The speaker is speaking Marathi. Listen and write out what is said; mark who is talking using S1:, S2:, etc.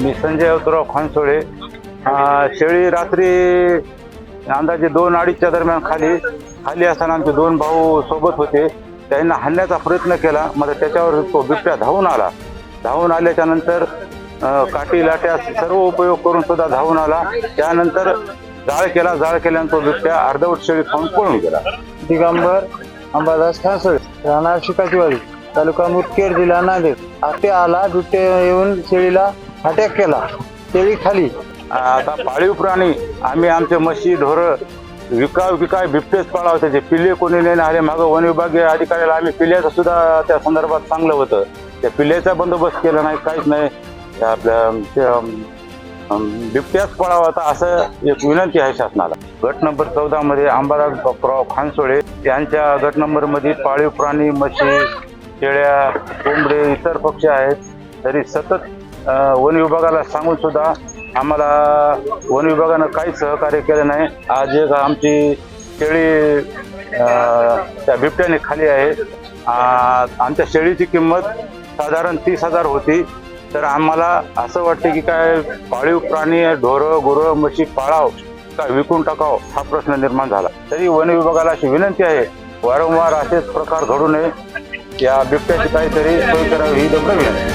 S1: मी संजय अवतराव खानसोळे. शेळी रात्री अंदाजे दोन अडीचच्या दरम्यान खाली खाली असताना आमचे दोन भाऊ सोबत होते. त्यांना हाणण्याचा प्रयत्न केला मग त्याच्यावर तो बिबट्या धावून आला. धावून आल्याच्यानंतर काठी लाट्या सर्व उपयोग करून सुद्धा धावून आला. त्यानंतर जाळ केला जाळ केल्यानंतर तो बिबट्या अर्धवट शेळी खाऊन पळून गेला.
S2: दिगंबर अंबादास खासळ राहणार शिकाजीवाडी तालुका मुदखेड जिल्हा नांदेड. आते आला दुटे येऊन शेळीला अटॅक केला. शेळी खाली.
S1: आता पाळीव प्राणी आम्ही आमचे म्हशी ढोर विका विकाय बिबटेच पाळा त्याचे पिल्ले कोणी नाही आले मागं वन विभागीय अधिकाऱ्याला आम्ही पिल्ल्याचं सुद्धा त्या संदर्भात सांगलं होतं. त्या पिल्ल्याचा बंदोबस्त केला नाही काहीच नाही. त्या आपल्या बिबट्याच पळावा होता असं एक विनंती आहे शासनाला. गट नंबर चौदा मध्ये आंबाराज बापराव खानसोळे यांच्या गट नंबरमध्ये पाळीव प्राणी म्हशी शेळ्या कोंबडे इतर पक्षी आहेत. तरी सतत वन विभागाला सांगून सुद्धा आम्हाला वन विभागानं काही सहकार्य केलं नाही. आज एक आमची शेळी त्या बिबट्याने खाली आहे. आमच्या शेळीची किंमत साधारण तीस हजार होती. तर आम्हाला असं वाटतं की काय पाळीव प्राणी ढोरं गुरं म्हशी पाळाव का विकून टाकाव हा प्रश्न निर्माण झाला. तरी वन विभागाला अशी विनंती आहे वारंवार असेच प्रकार घडू नये. या बिबट्याची काहीतरी सोय करावी ही नम्र विनंती.